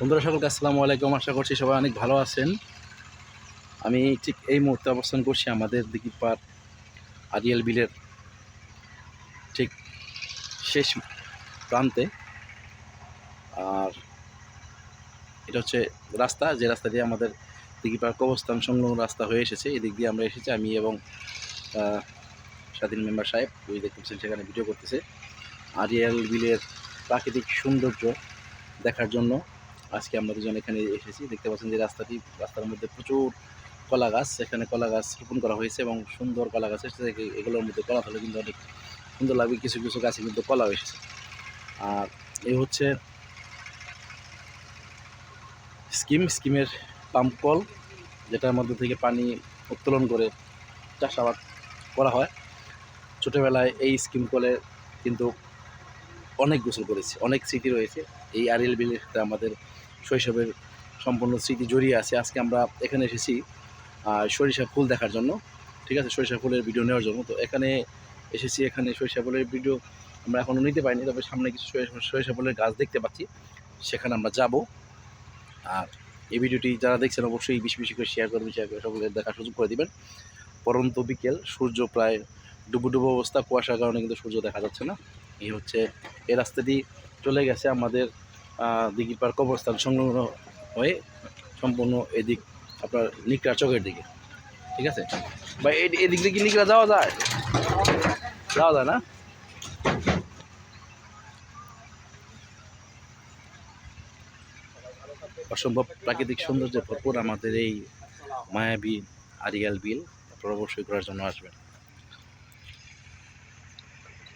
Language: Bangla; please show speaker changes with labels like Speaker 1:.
Speaker 1: বন্ধুরা, সকলকে আসসালামু আলাইকুম। আশা করছি সবাই অনেক ভালো আছেন। আমি ঠিক এই মুহূর্তে অবস্থান করছি আমাদের দিঘির পার আরিয়াল বিলের ঠিক শেষ প্রান্তে। আর এটা হচ্ছে রাস্তা, যে রাস্তা দিয়ে আমাদের দিঘি পার কবস্থান সংলগ্ন রাস্তা হয়ে এসেছে। এদিক দিয়ে আমরা এসেছি, আমি এবং স্বাধীন মেম্বার সাহেব। ওই দেখতে পাচ্ছেন, সেখানে ভিডিও করতেছে। আরিয়াল বিলের প্রাকৃতিক সৌন্দর্য দেখার জন্য। আজকে আমরা দুজন এখানে এসেছি। দেখতে পাচ্ছেন যে রাস্তাটি, রাস্তার মধ্যে প্রচুর কলা গাছ এখানে কলা গাছ রোপণ করা হয়েছে এবং সুন্দর কলা গাছ এসেছে এগুলোর মধ্যে কলা ফলে কিন্তু অনেক সুন্দর লাগবে। কিছু কিছু গাছে কিন্তু কলাও এসেছে। আর এই হচ্ছে স্কিম। স্কিমের পাম্প কল, যেটার মধ্যে থেকে পানি উত্তোলন করে চাষাবাদ করা হয়। ছোটোবেলায় এই স্কিম কলে কিন্তু অনেক গোসল করেছি, অনেক স্মৃতি রয়েছে। এই আরিয়াল বিলের সাথে আমাদের শৈশবের সম্পূর্ণ স্মৃতি জড়িয়ে আছে। আজকে আমরা এখানে এসেছি সরিষা ফুল দেখার জন্য। ঠিক আছে? সরিষা ফুলের ভিডিও নেওয়ার জন্য। তো এখানে এসেছি, এখানে সরিষা ফুলের ভিডিও আমরা এখনও নিতে পারিনি, তবে সামনে কিছু সরিষা- সরিষা ফুলের গাছ দেখতে পাচ্ছি। সেখানে আমরা যাব। আর এই ভিডিওটি যারা দেখছেন, অবশ্যই বেশি বেশি করে শেয়ার করবেন শেয়ার করে সকলের দেখার সুযোগ করে দিবেন। পরন্ত বিকেল, সূর্য প্রায় ডুবো ডুবো অবস্থা, কুয়াশার কারণে কিন্তু সূর্য দেখা যাচ্ছে না। এই হচ্ছে, এই রাস্তাটি চলে গেছে আমাদের দিঘির পার কবরস্থান সংলগ্ন হয়ে সম্পূর্ণ এদিক আপনার নিকড়া চকের দিকে। ঠিক আছে? বা এদিক দিয়ে কি নিকড়া যাওয়া যায়? যাওয়া যায় না? অসম্ভব প্রাকৃতিক সৌন্দর্যে ভরপুর আমাদের এই মায়াবী আরিয়াল বিল। অবশ্যই করার জন্য আসবেন।